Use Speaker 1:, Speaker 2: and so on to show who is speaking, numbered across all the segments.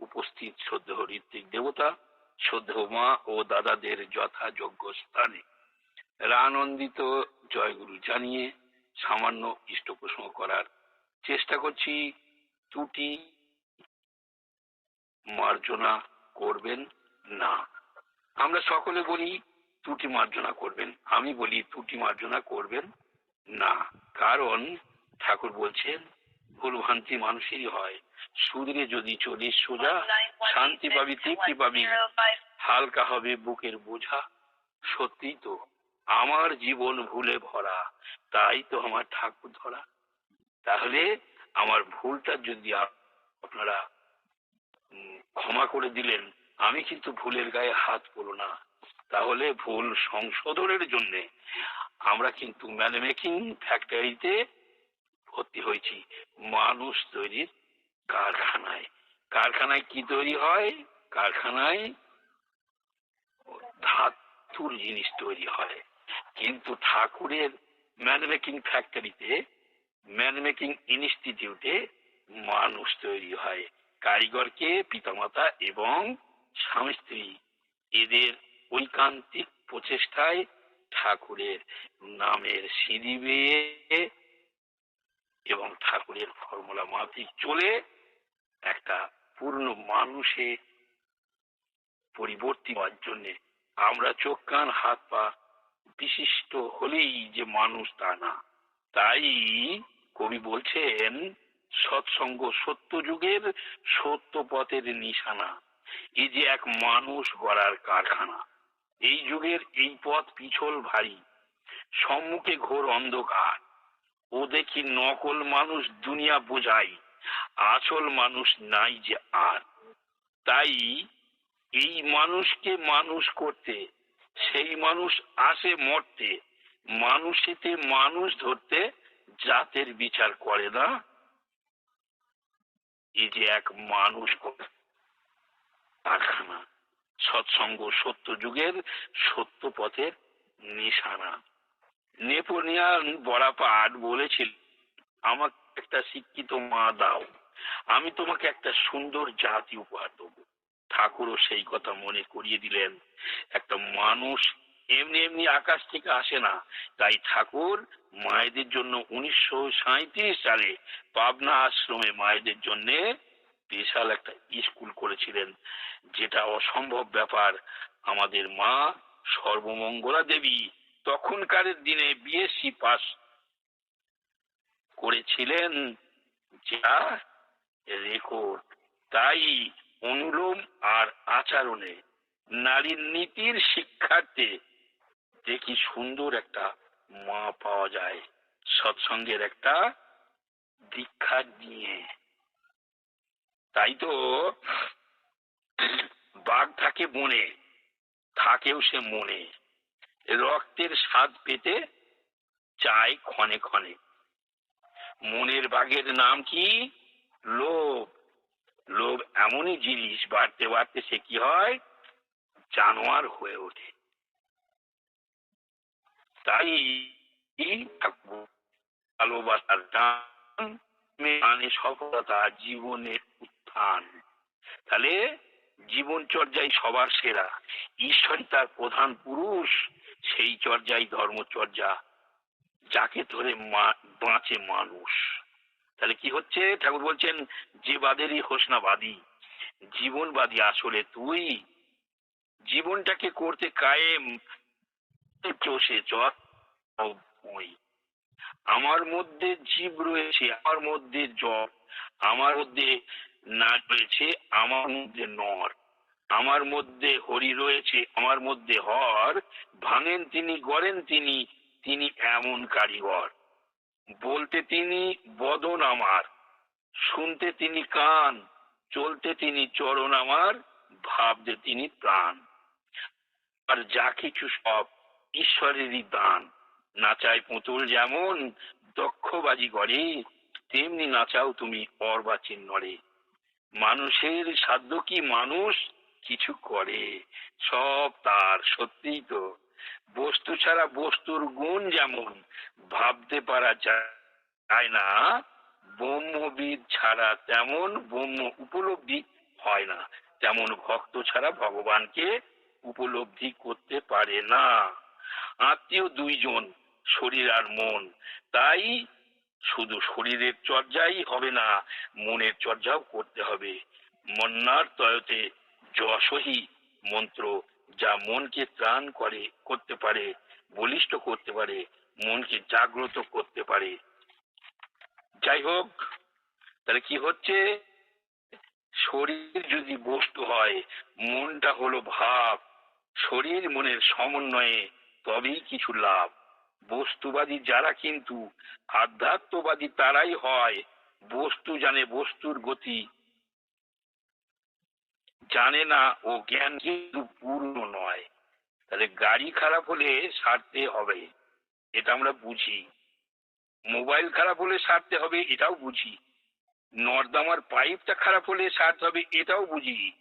Speaker 1: উপস্থিত শ্রদ্ধেয় ঋত্বিক দেবতা শ্রদ্ধেয় মা ও দাদাদের যথাযোগ্য স্থানে। রানন্দিত জয়গুরু জানিয়ে সামান্য ইষ্ট প্রসঙ্গ করার চেষ্টা করছি। ত্রুটি মার্জনা করবেন না। আমরা সকলে বলি, ত্রুটি মার্জনা করবেন। আমি বলি, ত্রুটি মার্জনা করবেন না। কারণ ঠাকুর বলছেন ভুলভ্রান্তি মানুষেরই হয়। সুদরে যদি চলিস সোজা শান্তি পাবি তৃপ্তি পাবি। হালকা হবে বুকের বোঝা। সত্যি তো আমার জীবন ভুলে ভরা তাই তো আমার ঠাকুর ধরা। তাহলে আমার ভুলটা যদি আপনারা ক্ষমা করে দিলেন আমি কিন্তু ভুলের গায়ে হাত পড়ো না। তাহলে ভুল সংশোধনের জন্য আমরা কিন্তু ম্যান মেকিং ফ্যাক্টরিতে ভর্তি হয়েছি। মানুষ তৈরির কারখানায়। কারখানায় কি তৈরি হয়? কারখানায় ধাতুর জিনিস তৈরি হয়। কিন্তু ঠাকুরের ম্যান মেকিং ফ্যাক্টরিতে ম্যান মেকিং ইনস্টিটিউটে মানুষ তৈরি হয়। কারিগরকে, পিতামাতা এবং স্বামী স্ত্রী এদের ঐকান্তিক প্রচেষ্টায় ঠাকুরের নামের সিঁড়ি বেয়ে এবং ঠাকুরের ফর্মুলা মাফিক চলে একটা পূর্ণ মানুষে পরিবর্তিত হওয়ার জন্য আমরা চোখ, কান, হাত, পা বিশিষ্ট হলেই যে মানুষ তা না। তাই কবি বলছেন, সৎসঙ্গ সত্য যুগের সত্য পথের নিশানা এই যে এক মানুষ গড়ার কারখানা। এই যুগের এই পথ পিছল ভারী, সম্মুখে ঘোর অন্ধকার। ও দেখি নকল মানুষ দুনিয়া বোঝাই আসল মানুষ নাই যে আর। তাই এই মানুষকে মানুষ করতে, সেই মানুষ আসে মরতে, মানুষেতে মানুষ ধরতে জাতের বিচার করে না? এই যে এক মানুষ কারখানা, সৎসঙ্গ, সত্য যুগের সত্য পথের নিশানা। নেপোলিয়ান বড়াপাট বলেছিল, আমাকে একটা শিক্ষিত মা দাও, আমি তোমাকে একটা সুন্দর জাতি উপহার দেবো। ঠাকুরও সেই কথা মনে করিয়ে দিলেন। একটা মানুষ এমনি এমনি আকাশ থেকে আসে না, তাই ঠাকুর মায়েদের জন্য উনিশশো সালে পাবনা আশ্রমে মায়েদের জন্য বিশাল একটা স্কুল করেছিলেন। যেটা অসম্ভব ব্যাপার, আমাদের মা সর্বমঙ্গলা দেবী তখনকার দিনে বিএসসি পাস করেছিলেন যা রেকর্ড তাই অনুলোম আর আচরণে নারীর নীতির শিক্ষার্থে দেখি সুন্দর একটা মা পাওয়া যায় সৎসঙ্গের একটা দীক্ষা নিয়ে। তাই তো বাঘ থাকে বনে, থাকেও সে মনে। রক্তের স্বাদ পেতে চাই ক্ষণে ক্ষণে। মনের বাঘের নাম কি? লোভ। লোভ এমনই জিনিস, বাড়তে বাড়তে সে কি হয়? জানোয়ার হয়ে ওঠে। তাই ভালোবাসার টান মানে সফলতা জীবনের উত্থান। তাহলে জীবন চর্যায় সবার সেরা। ঈশ্বরই তার প্রধান পুরুষ। সেই চর্যাই ধর্মচর্যা যাকে ধরে বাঁচে মানুষ। তাহলে কি হচ্ছে? ঠাকুর বলছেন, যে বাদেরই হোস না বাদী জীবনবাদী আসলে তুই। জীবনটাকে করতে কায়েম। চষে চর আমার মধ্যে জীব রয়েছে, আমার মধ্যে জব আমার মধ্যে নাচ রয়েছে, আমার মধ্যে নর। আমার মধ্যে হরি রয়েছে, আমার মধ্যে হর, ভাঙেন তিনি, গড়েন তিনি তিনি এমন কারিগর। বলতে তিনি বদন আমার, শুনতে তিনি কান, চলতে তিনি চরণ আমার, ভাবতে তিনি প্রাণ। আর যা কিছু সব ঈশ্বরেরই দান। নাচায় পুতুল যেমন দক্ষবাজি করে তেমনি নাচাও তুমি অর্বাচীন নড়ে। মানুষের সাধ্য কি মানুষ? কিছু করে, সব তার, সত্যিই তো। বস্তু ছাড়া বস্তুর গুণ যেমন, ভাবতে পারা যায় না, ব্রহ্মবিদ ছাড়া তেমন ব্রহ্ম উপলব্ধি হয় না। তেমন ভক্ত ছাড়া ভগবানকে উপলব্ধি করতে পারে না। আত্মীয় দুইজন, শরীর আর মন। তাই শুধু শরীরের চর্চাই হবে না, মনের চর্চাও করতে হবে। মন্নার তয়তে যশহী মন্ত্র যা মনকে ত্রাণ করে, করতে পারে, বলিষ্ঠ করতে পারে, মনকে জাগ্রত করতে পারে। যাই হোক, তাহলে কি হচ্ছে? শরীর যদি বস্তু হয়, মনটা হলো ভাব। শরীর মনের সমন্বয়ে তবেই কিছু লাভ। বস্তুবাদী যারা কিন্তু, আধ্যাত্মবাদী তারাই হয়। বস্তু জানে বস্তুর গতি জানে না ও জ্ঞান কিন্তু পূর্ণ নয়। তাহলে গাড়ি খারাপ হলে সারতে হবে, এটা আমরা বুঝি। মোবাইল খারাপ হলে সারতে হবে, এটাও বুঝি। নর্দমার পাইপটা খারাপ হলে সারতে হবে, এটাও বুঝি।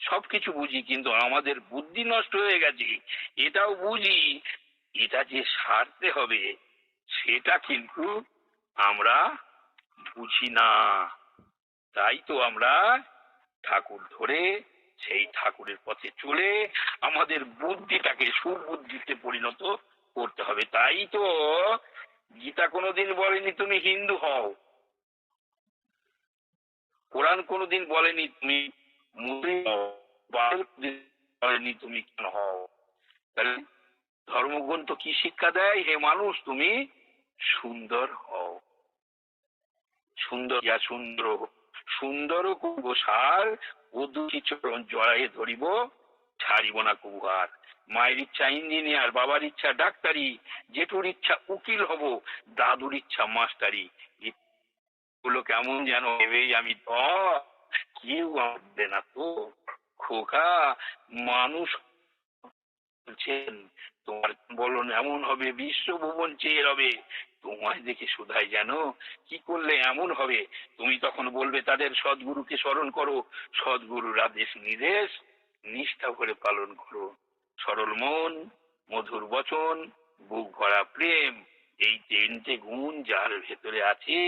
Speaker 1: সবকিছু বুঝি, কিন্তু আমাদের বুদ্ধি নষ্ট হয়ে গেছে, এটাও বুঝি। এটা যে সারতে হবে, সেটা কিন্তু আমরা বুঝি না। তাই তো আমরা ঠাকুর ধরে, সেই ঠাকুরের পথে চলে আমাদের বুদ্ধিটাকে সুবুদ্ধিতে পরিণত করতে হবে। তাই তো গীতা কোনোদিন বলেনি তুমি হিন্দু হও। কোরআন কোনোদিন বলেনি তুমি বলেনি তুমি কেন হও। তাহলে ধর্মগ্রন্থ কি শিক্ষা দেয়? হে মানুষ, তুমি সুন্দর হও। সুন্দর ইয়া সুন্দর সুন্দর কব সার উদ্দুষী চরণ জড়াইয়ে ধরিব, ছাড়িব না কবুহার মায়ের ইচ্ছা ইঞ্জিনিয়ার, বাবার ইচ্ছা ডাক্তারি, জেঠুর ইচ্ছা উকিল হব, দাদুর ইচ্ছা মাস্টারি। গুলো কেমন যেন ভেবেই আমি কেউ আসবে না তো, খোকা। মানুষ বলছেন, তোমার বলন এমন হবে, বিশ্বভুবন চেয়ে রবে। তোমায় দেখে শুধাই জানো কি করলে এমন হবে? তুমি তখন বলবে, তাদের সদ্গুরুকে স্মরণ করো। সদ্গুরুর আদেশ নির্দেশ, নিষ্ঠা করে পালন করো। সরল মন, মধুর বচন, বুক ভরা প্রেম, এই তিনটে গুণ যার ভেতরে আছে,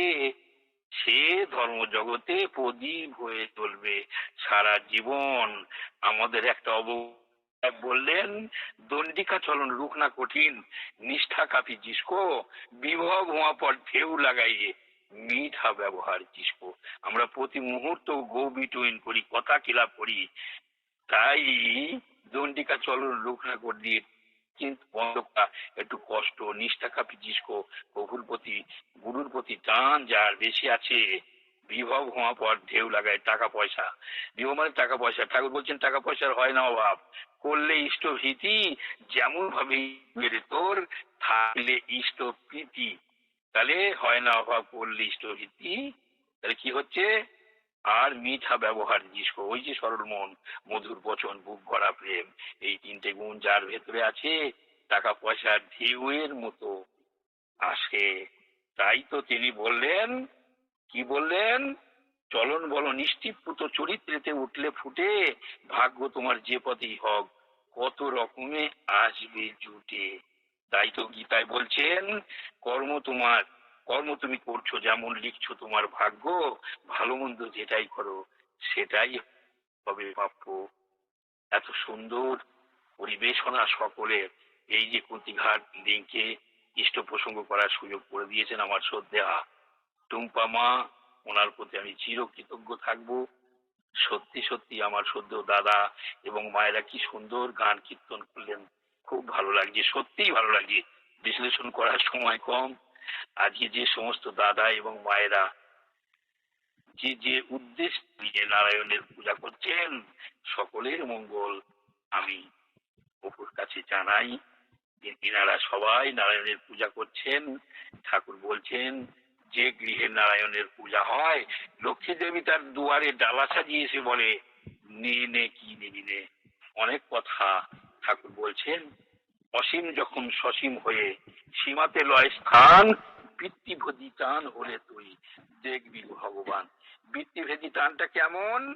Speaker 1: সে ধর্ম জগতে প্রদীপ হয়ে চলবে সারা জীবন আমাদের একটা অব বললেন, দণ্ডিকা চলন রুখ না কঠিন, নিষ্ঠা কাপি জিসকো বিভব হওয়া পর ঢেউ লাগাইয়ে মিঠা ব্যবহার জিসকো। আমরা প্রতি মুহূর্ত গো বিটুইন করি, কথা কিলাপ করি তাই দণ্ডিকা চলন রুখ না করে দিয়ে কিন্তু বন্ধকা একটু কষ্ট। নিষ্ঠা কাপি জিসকো, প্রভুর প্রতি, গুরুর প্রতি টান যার বেশি আছে বিভব হওয়া পর ঢেউ লাগায় টাকা পয়সা। বিভব মানে টাকা পয়সা। ঠাকুর বলছেন, টাকা পয়সার হয় না অভাব। করলে ইষ্ট ভীতি, যেমন ভাবে তোর, থাকলে ইষ্ট প্রীতি। তাহলে হয় না অভাব, করলে ইষ্ট ভীতি। তাহলে কি হচ্ছে? আর মিঠা ব্যবহার জিনিস ওই যে সরল মন, মধুর বচন, বুক ভরা প্রেম, এই তিনটে গুণ যার ভেতরে আছে, টাকা পয়সার ঢেউয়ের মতো আসে। তাই তো তিনি বললেন কি বললেন? চলন বল নিশ্চিতপুত চরিত্রেতে উঠলে ফুটে, ভাগ্য তোমার যে পথেই হোক, কত রকমে আসবে জুটে। তাই তো গীতায় বলছেন, কর্ম তোমার, কর্ম তুমি করছ, যেমন লিখছো তোমার ভাগ্য, ভালো মন্দ যেটাই করো, সেটাই হবে প্রাপ্য। এত সুন্দর পরিবেশনা সকলের, এই যে কুন্তিঘাট লিঙ্কে ইষ্ট প্রসঙ্গ করার সুযোগ করে দিয়েছেন আমার শ্রদ্ধা টুম্পা মা ওনার প্রতি আমি চিরকৃতজ্ঞ থাকব। সত্যি সত্যি আমার সদ্য দাদা এবং মায়েরা কি সুন্দর গান কীর্তন করলেন। খুব ভালো লাগছে সত্যিই ভালো লাগছে বিশ্লেষণ করার সময় কম। আজকে যে সমস্ত দাদা এবং মায়েরা যে যে উদ্দেশ্য নিয়ে নারায়ণের পূজা করছেন, সকলের মঙ্গল আমি অপুর কাছে জানাই। যে তিনারা সবাই নারায়ণের পূজা করছেন। ঠাকুর বলছেন যে গৃহে নারায়ণের পূজা হয়, লক্ষ্মী দেবী তার দুয়ারে ডালা সাজিয়ে এসে বলে, নে নে, কি নিবি নে? অনেক কথা ঠাকুর বলছেন। অসীম যখন সসীম হয়ে সীমাতে লয় স্থান বৃত্তিভোজি টান হলে তুই দেখবি ভগবান। বৃত্তিভেদী টানটা কেমন?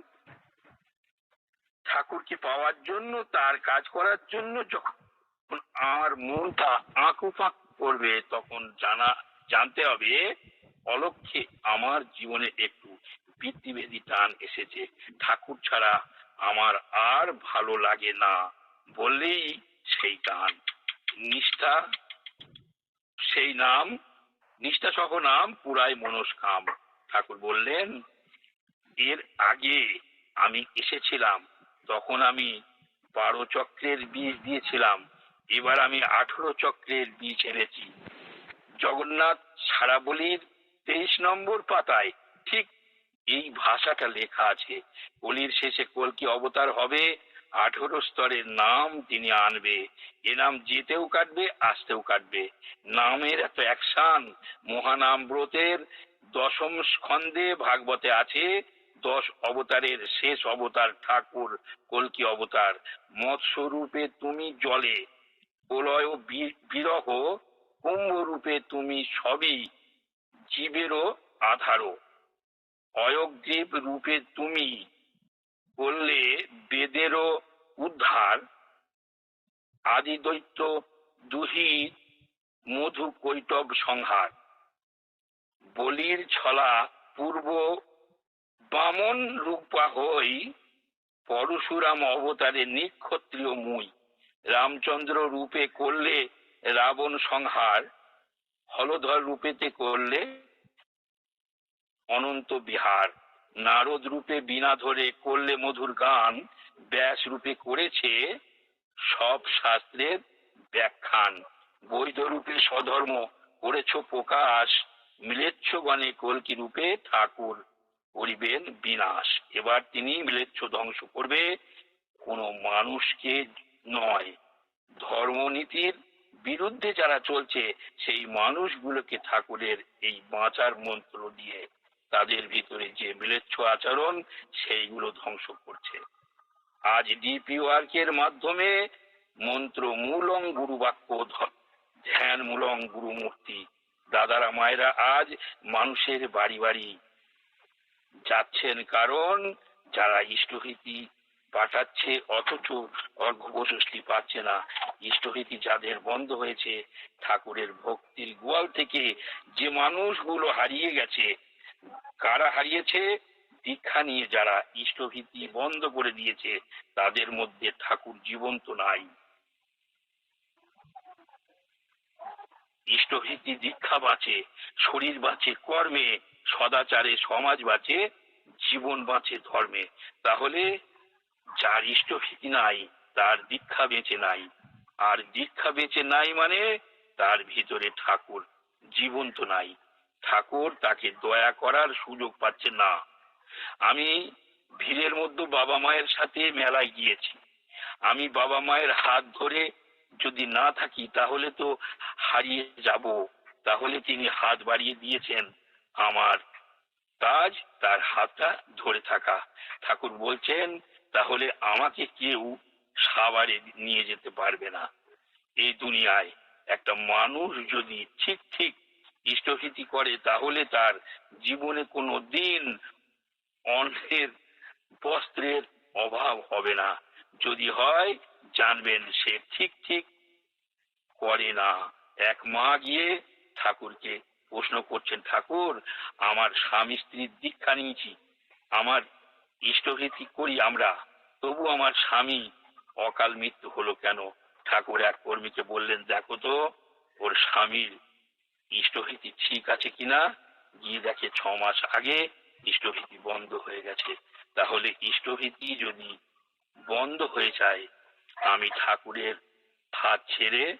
Speaker 1: ঠাকুরকে পাওয়ার জন্য, তার কাজ করার জন্য যখন আমার মনটা আঁকু ফাঁক করবে, তখন জানা, জানতে হবে অলক্ষে আমার জীবনে একটু পিতৃবেদী টান এসেছে। ঠাকুর ছাড়া আমার আর ভালো লাগে না বললেই সেই টান। নিষ্ঠা, সেই নাম, নিষ্ঠা সহ নাম পুরাই মনস্কাম। ঠাকুর বললেন, এর আগে আমি এসেছিলাম, তখন আমি বারো চক্রের বীজ দিয়েছিলাম, এবার আমি আঠেরো চক্রের বীজ এনেছি। জগন্নাথ সারাবলির তেইশ নম্বর পাতায়, ঠিক এই ভাষাটা লেখা আছে। কলির শেষে কলকি অবতার হবে? আঠেরো স্তরের নাম তিনি আনবে, এ নাম যেতেও কাটবে, আসতেও কাটবে। নামের এত অ্যাকশন মহানাম ব্রতের দশম স্কন্ধে ভাগবতে আছে, দশ অবতারের শেষ অবতার ঠাকুর কলকি অবতার? মৎস্যরূপে তুমি জলে প্রলয় বিরহ কুম্ভ রূপে তুমি সবই জীবেরও আধারও। অয়গ্রীব রূপে তুমি করলে বেদেরও উদ্ধার। আদি দৈত্য দুহি মধু কৈটব সংহার। বলির ছলা পূর্ব বামন রূপা হই, পরশুরাম অবতারে নিক্ষত্রিয় মুই। রামচন্দ্র রূপে করলে রাবণ সংহার। হলধর রূপেতে করলে অনন্ত বিহার। নারদ রূপে বিনা ধরে করলে মধুর গান। ব্যাস রূপে করেছে সব শাস্ত্রের ব্যাখ্যান। বৈধ রূপে স্বধর্ম করেছ প্রকাশ। মিলেচ্ছ গণে কলকি রূপে ঠাকুর করিবেন বিনাশ। এবার তিনি মিলেচ্ছ ধ্বংস করবে। কোনো মানুষকে নয়। ধর্মনীতির বিরুদ্ধে যারা চলছে, সেই মানুষগুলোকে ঠাকুরের এই বাঁচার মন্ত্র দিয়ে তাদের ভিতরে যে মিলেচ্ছ আচরণ, সেইগুলো ধ্বংস করছে। আজ ডিপি ওয়ার্কের মাধ্যমে মন্ত্র মূলং গুরু বাক্য ধ্যান মূলং গুরু মূর্তি দাদারা, মায়েরা, আজ মানুষের বাড়ি বাড়ি যাচ্ছেন কারণ যারা ইষ্টভীতি পাঠাচ্ছে, অথচ অর্ঘ্যবশিষ্টি পাচ্ছে না। ইষ্টভীতি যাদের বন্ধ হয়েছে, ঠাকুরের ভক্তির গোয়াল থেকে যে মানুষগুলো হারিয়ে গেছে, কারা হারিয়েছে? দীক্ষা নিয়ে যারা ইষ্টভীতি বন্ধ করে দিয়েছে, তাদের মধ্যে ঠাকুর জীবন্ত নাই। ইষ্টভীতি দীক্ষা বাঁচে, শরীর বাঁচে কর্মে, সদাচারে সমাজ বাঁচে, জীবন বাঁচে ধর্মে। তাহলে যার ইষ্টভীতি নাই, তার দীক্ষা বেঁচে নাই। আর দীক্ষা বেঁচে নাই মানে তার ভিতরে ঠাকুর জীবন্ত নাই। ঠাকুর তাকে দয়া করার সুযোগ পাচ্ছে না। আমি ভিড়ের মধ্যে বাবা মায়ের সাথে মেলায় গিয়েছি। আমি বাবা মায়ের হাত ধরে যদি না থাকি তাহলে তো হারিয়ে যাব। তাহলে তিনি হাত বাড়িয়ে দিয়েছেন আমার। কাজ তার হাতটা ধরে থাকা। ঠাকুর বলছেন তাহলে আমাকে কেউ সাবারে নিয়ে যেতে পারবে না। এই দুনিয়ায় একটা মানুষ যদি ঠিক ঠিক ইষ্টভীতি করে, তাহলে তার জীবনে কোনো দিন অন্যের বস্ত্রের অভাব হবে না। যদি হয়, জানবেন সে ঠিক ঠিক করে না। এক মা গিয়ে ঠাকুরকে প্রশ্ন করছেন, ঠাকুর, আমার স্বামী স্ত্রীর দীক্ষা নিয়েছি। আমার ইষ্টভীতি করি আমরা, তবু আমার স্বামী অকাল মৃত্যু হলো কেন? ঠাকুর এক কর্মীকে বললেন, দেখো তো, ওর স্বামীর ইষ্টভীতি ঠিক আছে কিনা? গিয়ে দেখে ছ মাস আগে ইষ্টভীতি বন্ধ হয়ে গেছে। তাহলে ইষ্টভীতি যদি বন্ধ হয়ে যায়, আমি ঠাকুরের হাত ছেড়ে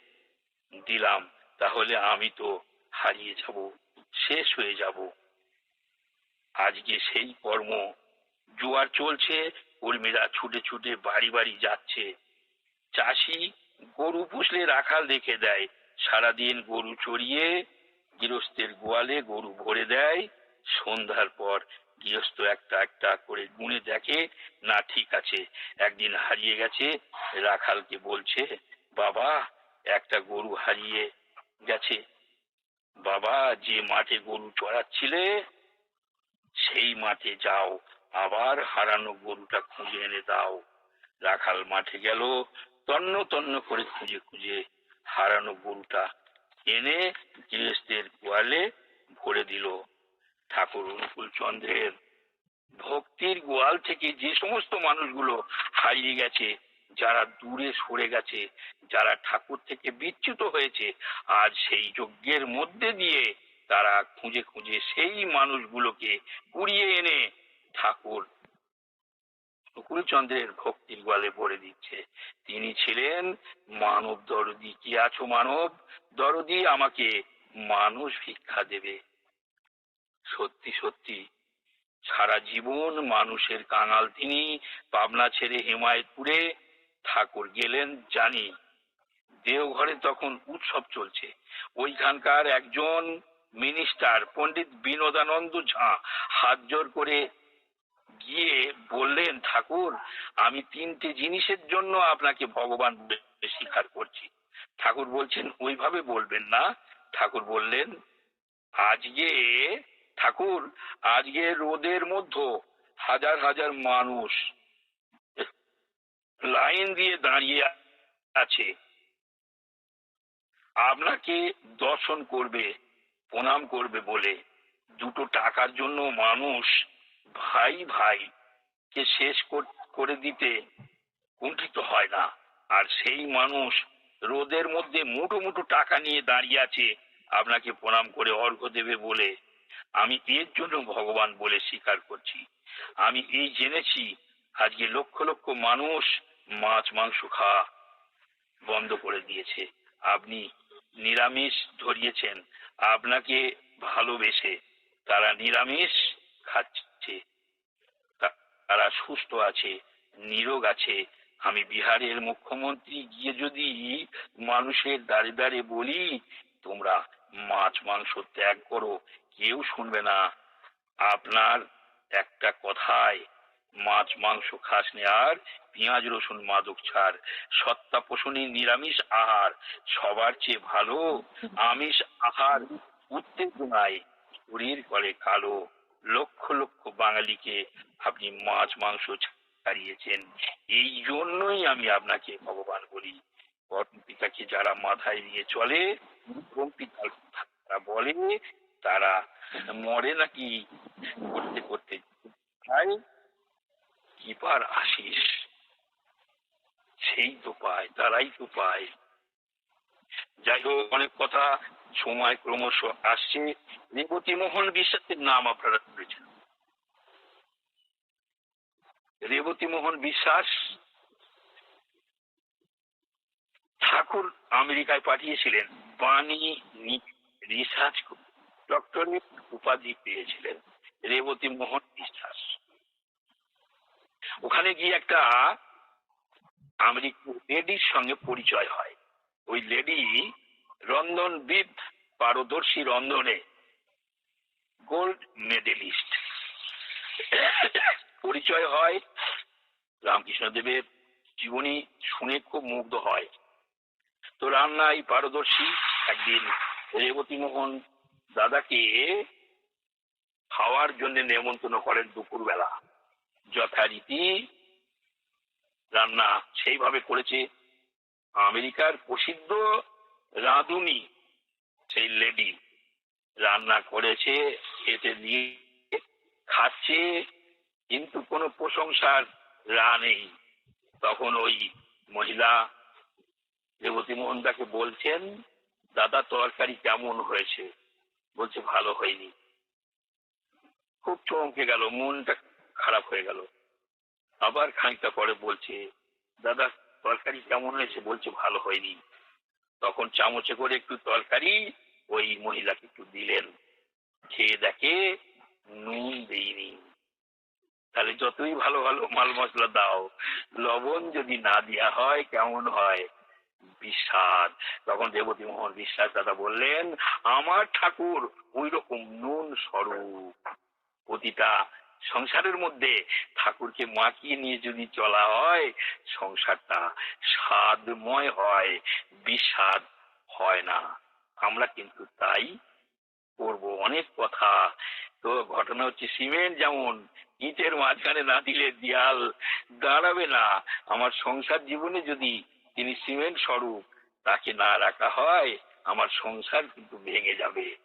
Speaker 1: দিলাম, তাহলে আমি তো হারিয়ে যাব, শেষ হয়ে যাব। আজকে সেই কর্ম জোয়ার চলছে, কর্মীরা ছুটে ছুটে বাড়ি বাড়ি যাচ্ছে। চাষি গরু পুষলে রাখাল রেখে দেয়। সারাদিন গরু চড়িয়ে গৃহস্থের গোয়ালে গরু ভরে দেয়। সন্ধ্যার পর গৃহস্থ একটা একটা করে গুনে দেখে, না, ঠিক আছে, একদিন হারিয়ে গেছে। রাখালকে বলছে, বাবা, একটা গরু হারিয়ে গেছে। বাবা, যে মাঠে গরু চড়াচ্ছিলে, সেই মাঠে যাও আবার হারানো গরুটা খুঁজে এনে দাও। রাখাল মাঠে গেল, তন্ন তন্ন করে খুঁজে খুঁজে হারানো গরুটা এনে গৃহস্থের গোয়ালে ভরে দিল। ঠাকুর অনুকূল চন্দ্রের ভক্তির গোয়াল থেকে যে সমস্ত মানুষগুলো হারিয়ে গেছে, যারা দূরে সরে গেছে, যারা ঠাকুর থেকে বিচ্যুত হয়েছে, আজ সেই যজ্ঞের মধ্যে দিয়ে তারা খুঁজে খুঁজে সেই মানুষগুলোকে কুড়িয়ে এনে ঠাকুর। নকুলচন্দ্রের ভক্তির গোয়ালে ভরে দিচ্ছে। তিনি ছিলেন, মানব দরদি কি আছো মানব? দরদি আমাকে মানুষ ভিক্ষা দেবে। সত্যি সত্যি, সারা জীবন মানুষের কাঙাল তিনি, পাবনা ছেড়ে হেমায়তপুরে ঠাকুর গেলেন জানি। দেওঘরে তখন উৎসব চলছে। ওইখানকার একজন মিনিস্টার, পণ্ডিত বিনোদানন্দ ঝা, হাত জোর করে গিয়ে বললেন, ঠাকুর, আমি তিনটে জিনিসের জন্য আপনাকে ভগবান স্বীকার করছি। ঠাকুর বলছেন, ওইভাবে বলবেন না। ঠাকুর বললেন, আজকে, ঠাকুর, আজকে রোদের মধ্যে হাজার হাজার মানুষ লাইন দিয়ে দাঁড়িয়ে আছে। আপনাকে দর্শন করবে, প্রণাম করবে বলে। দুটো টাকার জন্য মানুষ ভাই ভাই কে শেষ করে দিতে কুণ্ঠিত হয় না। আর সেই মানুষ রোদের মধ্যে মুঠো মুঠো টাকা নিয়ে দাঁড়িয়ে আছে আপনাকে প্রণাম করে অর্ঘ্য দেবে বলে। আমি এর জন্য ভগবান বলে স্বীকার করছি। আমি এই জেনেছি আজকে লক্ষ লক্ষ মানুষ মাছ, মাংস খাওয়া বন্ধ করে দিয়েছে। আপনি নিরামিষ ধরিয়েছেন। আপনাকে ভালোবেসে তারা নিরামিষ খাচ্ছে। তারা সুস্থ আছে, নিরোগ আছে। আমি বিহারের মুখ্যমন্ত্রী গিয়ে যদি মানুষের দাঁড়ে দাঁড়ে বলি, তোমরা মাছ মাংস ত্যাগ করো, কেউ শুনবে না। আপনার একটা কথায়, মাছ মাংস খাস নে আর, পেঁয়াজ, রসুন, মাদক ছাড়। সত্তা পোষণী নিরামিষ আহার সবার চেয়ে ভালো। আমিষ আহার উত্তেজনায় শরীর করে কালো। লক্ষ লক্ষ বাঙালিকে আপনি মাছ, মাংস ছাড়িয়েছেন। এই জন্যই আমি আপনাকে ভগবান বলি পিতাকে যারা মাথায় নিয়ে চলে পিতার তারা বলে, তারা মরে নাকি করতে করতে তাই কি পার আসিস সেই তো পায়, তারাই তো পায়। যাই হোক, অনেক কথা সময় ক্রমশ আসছে। রেবতী মোহন বিশ্বাসের নাম আপনারা শুনেছেন। রেবতী মোহন বিশ্বাস ঠাকুর আমেরিকায় পাঠিয়েছিলেন। বাণী রিসার্চ ডক্টরেট উপাধি পেয়েছিলেন রেবতী মোহন বিশ্বাস। ওখানে গিয়ে একটা আমেরিকান লেডির সঙ্গে পরিচয় হয়। ওই লেডি রন্ধনবিদ পারদর্শী রন্ধনে। Gold medallist. পরিচয় হয় রামকৃষ্ণদেবের। জীবনী শুনে খুব মুগ্ধ হয়। তো রান্নায় পারদর্শী একদিন রেবতী মোহন দাদাকে খাওয়ার জন্য নেমন্তন্ন করেন দুপুরবেলা। যথারীতি রান্না সেইভাবে করেছে। আমেরিকার প্রসিদ্ধ রাঁধুনি, সেই লেডি রান্না করেছে খেতে দিয়ে খাচ্ছে, কিন্তু কোনো প্রশংসার রা নেই। তখন ওই মহিলা রেবতী মোহন দাকে বলছেন, দাদা, তরকারি কেমন হয়েছে? বলছে, ভালো হয়নি। খুব চমকে গেল, মনটা খারাপ হয়ে গেল। আবার খানিকটা পরে বলছে, দাদা, তরকারি কেমন হয়েছে? বলছে, ভালো হয়নি। তখন চামচে করে একটু তরকারি, ওই মহিলাকে একটু দিলেন। খেয়ে দেখে নুন দেইনি। তাহলে যতই ভালো ভালো মাল মশলা দাও, লবণ যদি না দেওয়া হয়, কেমন হয়? বিশ্বাস তখন দেবতী মোহন বিশ্বাস দাদা বললেন, আমার ঠাকুর ওই রকম নুন স্বরূপ। প্রতিটা সংসারের মধ্যে ঠাকুরকে মাখিয়ে নিয়ে যদি চলা হয়, সংসারটা স্বাদময় হয়, বিষাদ হয় না। আমরা কিন্তু তাই করব। অনেক কথা। তো ঘটনা হচ্ছে সিমেন্ট যেমন, ইটের মাঝখানে না দিলে দেয়াল দাঁড়াবে না। আমার সংসার জীবনে যদি তিনি সিমেন্ট স্বরূপ তাকে না রাখা হয়, আমার সংসার কিন্তু ভেঙে যাবে।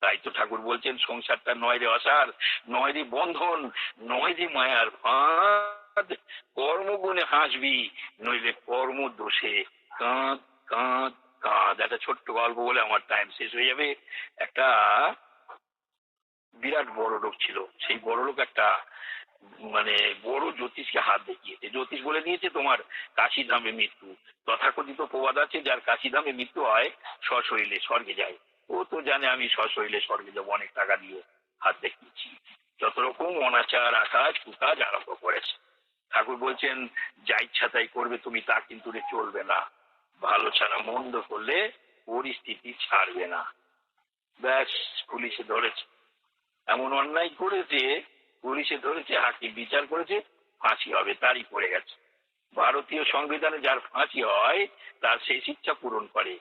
Speaker 1: তাই তো ঠাকুর বলছেন, সংসারটা নয় রে অসার, নয় রে বন্ধন, নয় রে মায়ার ফাঁদ। কর্মগুণে হাসবি, নইলে কর্ম দোষে কাঁদ কাঁদ কাঁদ। একটা ছোট্ট গল্প বলে আমার টাইম শেষ হয়ে যাবে। একটা বিরাট বড় লোক ছিল। সেই বড় লোক একটা মানে বড় জ্যোতিষকে হাত দেখিয়েছে। জ্যোতিষ বলে দিয়েছে, তোমার কাশি ধামে মৃত্যু। তথাকথিত প্রবাদ আছে, যার কাশি ধামে মৃত্যু হয়, সশরীরে স্বর্গে যায়। ও তো জানে আমি সশরীরে স্বর্গে যাব, অনেক টাকা দিয়ে হাত দেখিয়েছি। যত রকম অনাচার আকাশ কুকাজ আরম্ভ করেছে। ঠাকুর বলছেন, যা ইচ্ছা তাই করবে তুমি, তা কিন্তু চলবে না। ভালো ছাড়া মন্দ করলে পরিস্থিতি ছাড়বে না। ব্যাস, পুলিশে ধরেছে। এমন অন্যায় করেছে, পুলিশে ধরেছে, হাকিম বিচার করেছে, ফাঁসি হবে, তারই পড়ে গেছে। ভারতীয় সংবিধানে যার ফাঁসি হয়, তার সেই শিক্ষা পূরণ করে।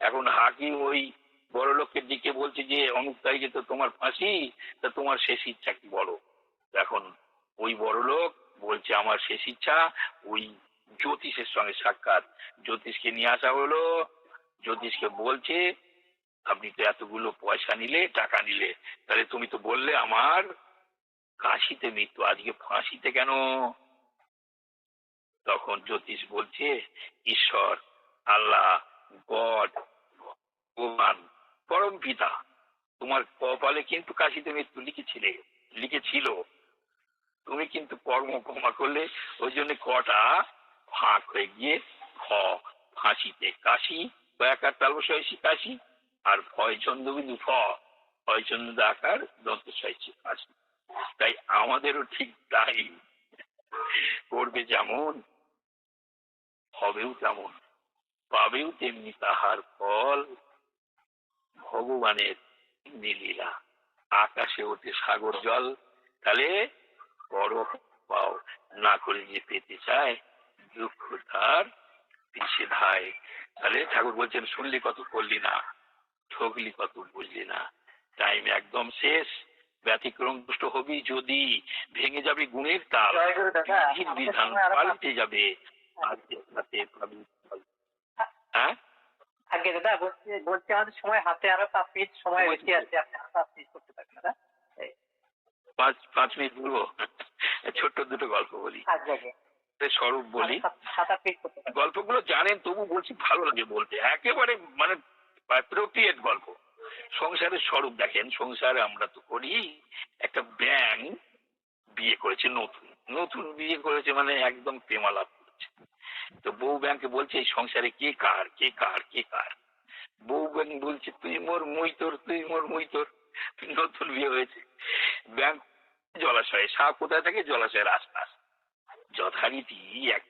Speaker 1: এখন হাকিম ওই বড় লোকের দিকে বলছে যে অমুক তারিখে তো তোমার ফাঁসি, তা তোমার শেষ ইচ্ছা কি বলো? এখন ওই বড় লোক বলছে, আমার শেষ ইচ্ছা ওই জ্যোতিষের সঙ্গে সাক্ষাৎ। জ্যোতিষকে নিয়ে আসা হলো। জ্যোতিষকে বলছে, আপনি তো এতগুলো পয়সা নিলে, টাকা নিলে, তাহলে তুমি তো বললে আমার কাশিতে মৃত্যু, আজকে ফাঁসিতে কেন? তখন জ্যোতিষ বলছে, ঈশ্বর, আল্লাহ, গড, ভগবান পরম পিতা। তোমার কপালে কিন্তু কাশিতে মৃত্যু লিখেছিলে, লিখেছিল। তুমি কিন্তু কর্ম ক্ষমা করলে ওই জন্য কটা? ফাঁক হয়ে গিয়ে খ ফাঁসিতে কাশি কয়াকার তালবসী কাশি, আর ভয় চন্দ্রবিন্দু ফ ভয় চন্দ্র আকার দন্ত কাশি। তাই আমাদেরও ঠিক তাই। করবে যেমন, হবেও তেমন, পাবেও তেমনি তাহার ফল। ভগবানের নীলীলা। আকাশে ওঠে সাগর জল তাহলে বড় পাও। না করে যে পেতে চায় দুঃখ তার পিছিয়ে ধায়। তাহলে ঠাকুর বলছেন শুনলি কত করলি না। ঠকলি কত বুঝলি না। টাইম একদম শেষ। ব্যতিক্রম দুষ্ট হবি যদি। ভেঙে যাবে গুণের তাল বিধান পাল্টে যাবে। হ্যাঁ?
Speaker 2: আগে দাদা বলছি বলছি আমাদের সময় হাতে আরও পাঁচ মিনিট সময় বেশি আছে আপনি পাঁচ মিনিট করতে পারবেন দাদা?
Speaker 1: পাঁচ পাঁচ মিনিট বলব? ছোট্ট দুটো গল্প বলি। স্বরূপ বলি। গল্পগুলো জানেন তবু বলছি ভালো লাগে বলতে। একেবারে মানে অ্যাপ্রোপ্রিয়েট গল্প। সংসারের স্বরূপ দেখেন সংসারে আমরা তো করি একটা ব্যাং বিয়ে করেছে নতুন। নতুন বিয়ে করেছে মানে একদম প্রেমালাপ। তো বউ ব্যাংকে বলছে, এই সংসারে কে কার কে কার কে কার? বউ ব্যাংক বলছে, তুই মোর মুই তোর, তুই মোর মুই তোর। নতুন বিয়ে হয়েছে। ব্যাংক জলাশয়ে সাপ কোথায় থাকে? জলাশয়ের আশপাশ। যথারীতি এক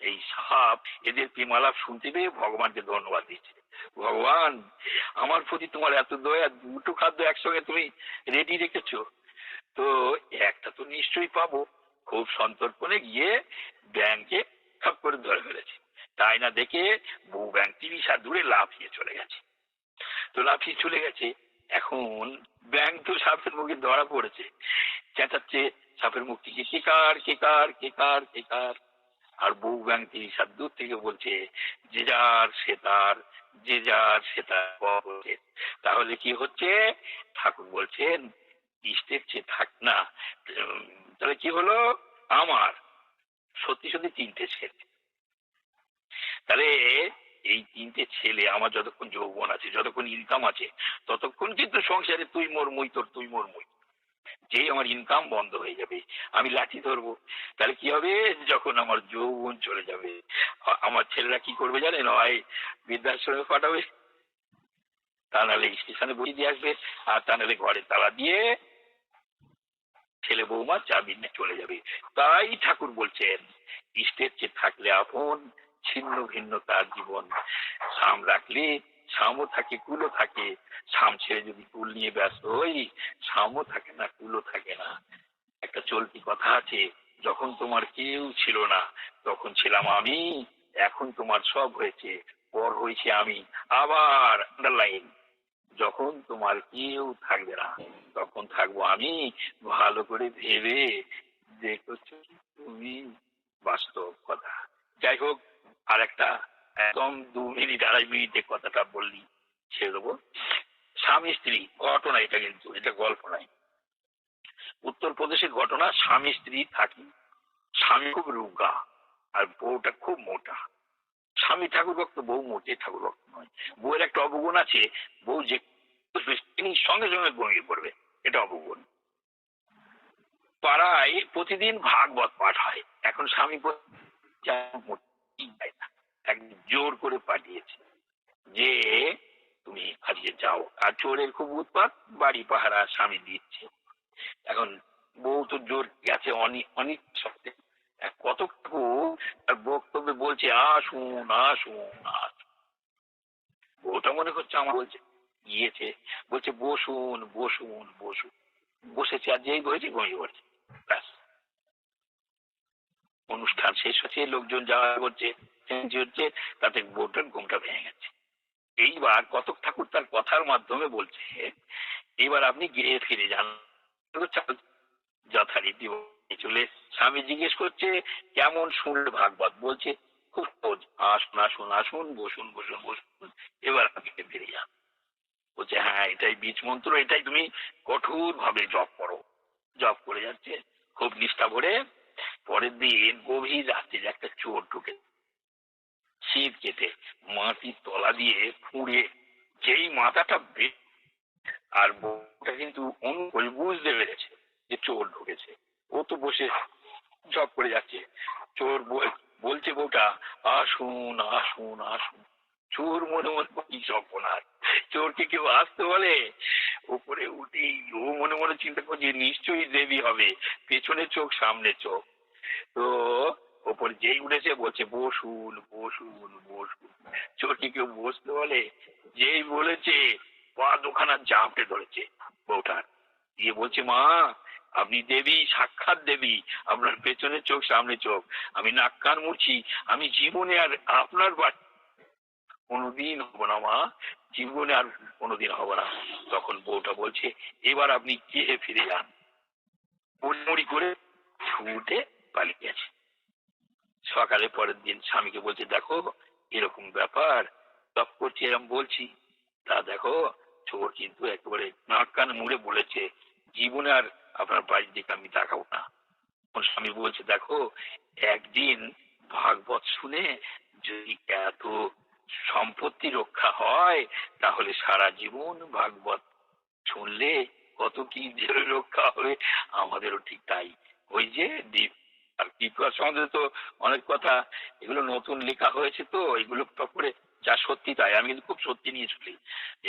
Speaker 1: এই সাপ এদের প্রেমালাপ শুনতে পেয়ে ভগবানকে ধন্যবাদ দিচ্ছে। ভগবান, আমার প্রতি তোমার এত দয়া, দুটো খাদ্য একসঙ্গে তুমি রেডি রেখেছো? তো একটা তো নিশ্চয়ই পাবো। খুব সন্তর্পণে গিয়ে ব্যাংকে ঠপ করে ধরে ফেলেছে। তাই না দেখে বউ ব্যাংক তিরিশ হাত দূরে লাফিয়ে চলে গেছে। তো লাফিয়ে চলে গেছে, এখন ব্যাংক তো সাপের মুখে ধরা পড়েছে। চেঁচাচ্ছে সাপের মুখ থেকে কে কার কে কার কে কার? আর বউ ব্যাংক তিরিশ হাত দূর থেকে বলছে, যে যার, সে তার, যে যার, সে তার বলছে। তাহলে কি হচ্ছে? ঠাকুর বলছেন ইষ্টের চেয়ে থাক না তাহলে কি হলো? আমার। সত্যি সত্যি তিনটে ছেলে। তাহলে এই তিনটে ছেলে, আমার যতক্ষণ যৌবন আছে, যতক্ষণ ইনকাম আছে, ততক্ষণ কিন্তু সংসারে তুই মোর মুই, তোর তুই মোর মুই। যেই আমার ইনকাম বন্ধ হয়ে যাবে, আমি লাঠি ধরবো। তাহলে কি হবে? যখন আমার যৌবন চলে যাবে আমার ছেলেরা কি করবে জানেন? হয় বৃদ্ধাশ্রমে পাঠাবে। তা নাহলে স্টেশনে বসিয়ে দিয়ে আসবে, আর তা নাহলে ঘরে তালা দিয়ে ছেলে বৌমা নিয়ে চলে যাবে। তাই ঠাকুর বলছেন, ইষ্টের চেয়ে থাকলে আপন, ছিন্ন ভিন্ন তার জীবন। সাম রাখলে সামও থাকে কুলো থাকে। সাম ছেড়ে যদি কুল নিয়ে ব্যস্ত হই সামও থাকে না কুলো থাকে না। একটা চলতি কথা আছে, যখন তোমার কেউ ছিল না, তখন ছিলাম আমি, এখন তোমার সব হয়েছে, পর হয়েছে আমি। আবার আন্ডারলাইন যখন তোমার কেউ থাকবে না। তখন থাকব। আমি ভালো করে ভেবে দেখছ তুমি বাস্তব কথা। যাই হোক, আর একটা একদম দু মিনিট, আড়াই মিনিটে কথাটা বললি, ছেড়ে দেবো। স্বামী স্ত্রী, ঘটনা এটা কিন্তু, এটা গল্প নয়। উত্তরপ্রদেশের ঘটনা, স্বামী স্ত্রী থাকি, স্বামী খুব রুগা, আর বউটা খুব মোটা। স্বামী ঠাকুর ভক্ত, বউ মোটে ঠাকুর ভক্ত নয়। বউয়ের একটা অবগুণ আছে, বউ যে তিনি সঙ্গে সঙ্গে ঘুমিয়ে পড়বে এটা অবগুণ পাড়ায় প্রতিদিন ভাগবত পাঠ হয়। এখন স্বামী একদিন জোর করে পাঠিয়েছে যে, তুমি আজকে যাও। আর চোরের খুব উৎপাত, বাড়ি পাহারা স্বামী দিচ্ছে। এখন বউ তো জোর গেছে অনি- অনিক সত্ত্বে কতটুকু তার বক্তব্যে বলছে, আসুন আসুন আসুন। বউটা মনে করছে, আমার বলছে গিয়েছে। বলছে, বসুন বসুন বসুন। বসেছে আর যেই বসেছে ঘুমিয়ে পড়ছে ব্যাস। অনুষ্ঠান শেষ হচ্ছে, লোকজন যাওয়া করছে হচ্ছে, তাতে বউটার ঘুমটা ভেঙে গেছে। এইবার কতক ঠাকুর তার কথার মাধ্যমে বলছে, এবার আপনি গিয়ে ফিরে যান। যথারীতি চলে স্বামী জিজ্ঞেস করছে, কেমন শুনলে ভাগবত? বলছে, খুব সহজ। আসুন আসুন আসুন, বসুন বসুন বসুন। এবার আপনি ফিরে যান। বলছে হ্যাঁ এটাই বীজ মন্ত্র, এটাই তুমি কঠোর ভাবে জপ করো। জপ করে যাচ্ছে, খুব নিষ্ঠা ভরে পরের দিন গভীর রাত্রে একটা চোর ঢুকে। শীত কেটে মাটির তলা দিয়ে ফুঁড়ে যেই মাথাটা আর বউটা কিন্তু অনুকূল বুঝতে পেরেছে যে চোর ঢুকেছে। ও তো বসে জব করে যাচ্ছে। চোর বল- বলছে বউটা, আসুন আসুন আসুন। চোর মনে মনে কি সপনার চোরকে কেউ আসতে বলে? উপরে উঠেই ও মনে মনে চিন্তা করছে, নিশ্চয়ই দেবী হবে। পেছনে চোখ, সামনে চোখ। তো ওপর যেই উঠেছে, বলছে, বসুন বসুন বসুন। চোরকে কেউ বসতে বলে? যেই বলেছে পা দোখানা জাপটে ধরেছে বউটার। দিয়ে বলছে, মা, আপনি দেবী, সাক্ষাৎ দেবী। আপনার পেছনে চোখ, সামনে চোখ। আমি নাক কান মুছি আমি জীবনে আর আপনার কোনোদিন হব না মা, জীবনে আর কোনোদিন হব না। তখন বউটা বলছে, এবার আপনি কে ফিরে যান। মুড়ি করে ছুটে পালিয়ে গেছে। সকালে পরের দিন স্বামীকে বলছে, দেখো, এরকম ব্যাপার, তপ করছি এরকম বলছি। তা দেখো, চোর কিন্তু একেবারে নাক কান মুড়ে বলেছে, জীবনে আর আপনার বাড়ির দিকে আমি তাকাবো না। স্বামী বলছে, দেখো, একদিন ভাগবত শুনে যদি এত সম্পত্তি রক্ষা হয়, তাহলে সারা জীবন ভাগবত শুনলে কত কি রক্ষা হবে, আমাদেরও ঠিক তাই। ওই যে দ্বীপ আর দ্বীপার সম্বন্ধে তো অনেক কথা, এগুলো নতুন লেখা হয়েছে তো, এগুলো করে যা সত্যি তাই। আমি কিন্তু খুব সত্যি নিয়ে চলি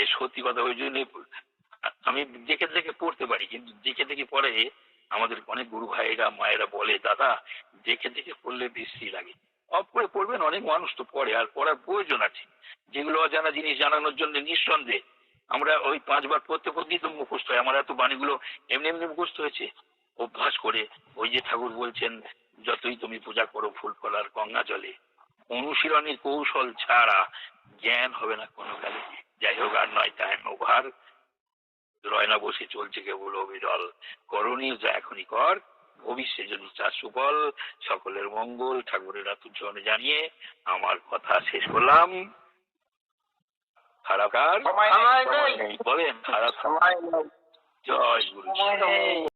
Speaker 1: এ সত্যি কথা ওই জন্য আমি দেখে দেখে পড়তে পারি, কিন্তু দেখে দেখে পড়ে আমাদের অনেক গুরু ভাইয়েরা, মায়েরা বলে, দাদা, দেখে দেখে পড়লে বেশি লাগে। অফ করে পড়বেন, অনেক মানুষ তো পড়ে, আর পড়ার প্রয়োজন আছে। যেগুলো অজানা জিনিস জানানোর জন্য নিঃসন্দেহে আমরা ওই পাঁচবার পড়তে পড়তেই তো মুখস্থ হয়। আমার এত বাণীগুলো এমনি এমনি মুখস্থ হয়েছে। অভ্যাস করে ওই যে ঠাকুর বলছেন, যতই তুমি পূজা করো, ফুল ফলার গঙ্গা জলে। অনুশীলনের কৌশল ছাড়া জ্ঞান হবে না কোনো কালে যাই হোক, আর নয় টাইম ওভার রয়না বসে চলছে কেবল অবিরল। করণীয় যা এখনই কর। ভবিষ্যে জন্য সুফল সকলের মঙ্গল ঠাকুরের আতুর্জনে জানিয়ে আমার কথা শেষ করলাম। খারাপ বলেন খারাপ জয় গুরু